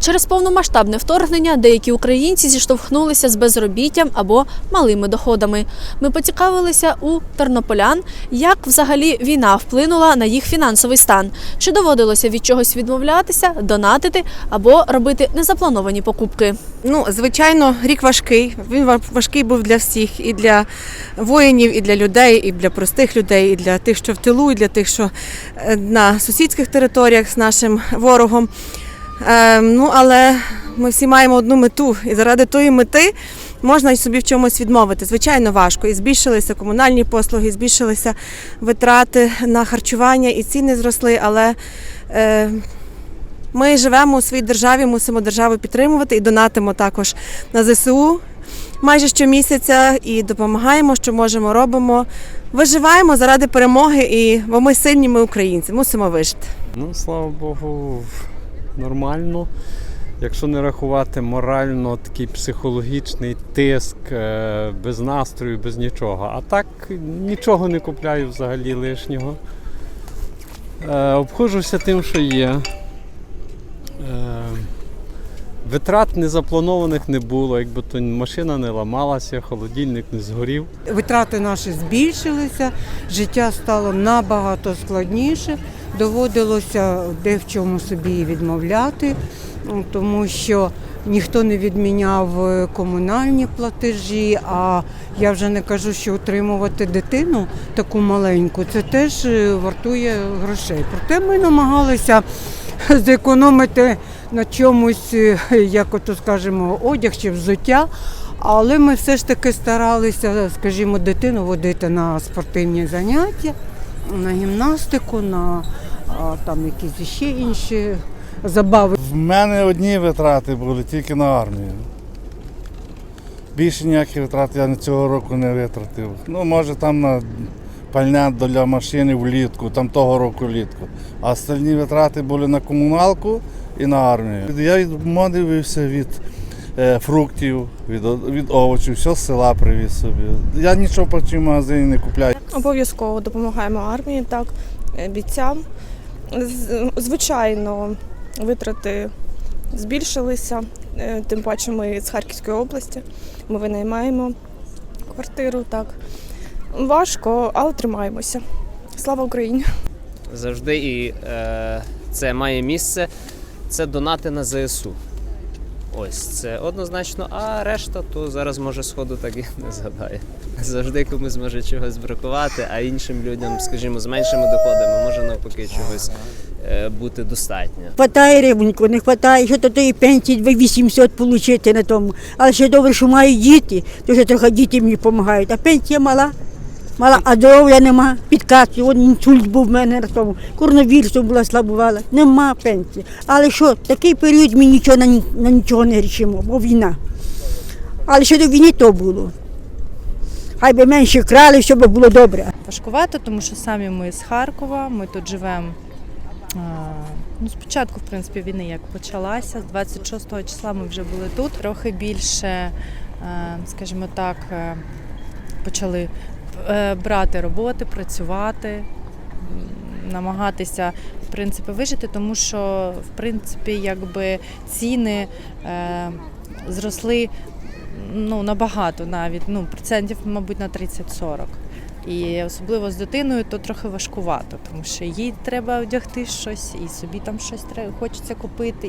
Через повномасштабне вторгнення деякі українці зіштовхнулися з безробіттям або малими доходами. Ми поцікавилися у тернополян, як взагалі війна вплинула на їх фінансовий стан, чи доводилося від чогось відмовлятися, донатити або робити незаплановані покупки. Ну, звичайно, рік важкий. Він важкий був для всіх, і для воїнів, і для людей, і для простих людей, і для тих, що в тилу, і для тих, що е, на сусідських територіях з нашим ворогом. Е, ну, але ми всі маємо одну мету, і заради тої мети можна собі в чомусь відмовити. Звичайно, важко. І збільшилися комунальні послуги, збільшилися витрати на харчування, і ціни зросли, але. Е, ми живемо у своїй державі, мусимо державу підтримувати і донатимо також на ЗСУ майже щомісяця і допомагаємо, що можемо, робимо. Виживаємо заради перемоги, і бо ми сильні, ми українці, мусимо вижити. Ну, слава Богу, нормально. Якщо не рахувати морально такий психологічний тиск, е, без настрою, без нічого. А так нічого не купляю взагалі лишнього. Е, Обходжуся тим, що є. Е, Витрат незапланованих не було, якби то машина не ламалася, холодильник не згорів. Витрати наші збільшилися, життя стало набагато складніше. Доводилося де в чому собі відмовляти, тому що ніхто не відміняв е, комунальні платежі. А я вже не кажу, що утримувати дитину таку маленьку, це теж е, вартує грошей. Проте ми намагалися зекономити на чомусь, е, як ото скажемо, одяг чи взуття. Але ми все ж таки старалися, скажімо, дитину водити на спортивні заняття, на гімнастику, на там якісь ще інші забави. В мене одні витрати були тільки на армію. Більше ніяких витрат я цього року не витратив. Ну, може, там на пальня для машини влітку, там того року влітку. А остальні витрати були на комуналку і на армію. Я відмовився від фруктів, від, від овочів, все з села привіз собі. Я нічого по в магазині не купляю. Обов'язково допомагаємо армії, так, е, бійцям. Звичайно, витрати збільшилися, е, тим паче ми з Харківської області. Ми винаймаємо квартиру, так. Важко, але тримаємося. Слава Україні! завжди і е, це має місце. Це донати на ЗСУ. Ось це однозначно, а решта то зараз може сходу так і не згадає. Завжди комусь може чогось бракувати, а іншим людям, скажімо, з меншими доходами може навпаки чогось е, бути достатньо. Хватає рибоньку, не хватає, що то тої пенсії 2800 отримати на тому. Але ще добре, що маю діти, то що трохи діти мені допомагають. А пенсія мала. Мала, здоров'я нема, підкачу, от інсульт був в мене на тому, коронавірусом була слабувала, нема пенсії. Але що, такий період ми нічого на, на нічого не рішимо, бо війна. Але ще до війни то було. Хай би менше крали, щоб було добре. важкувато, тому що самі ми з Харкова, ми тут живемо. Ну, спочатку, в принципі, війни як почалася, з 26 числа ми вже були тут. Трохи більше, е, скажімо так, е, почали брати роботи, працювати, намагатися в принципі вижити, тому що в принципі якби ціни е, зросли ну, набагато навіть, ну, процентів, мабуть, на 30-40. І особливо з дитиною то трохи важкувато, тому що їй треба одягти щось, і собі там щось треба хочеться купити,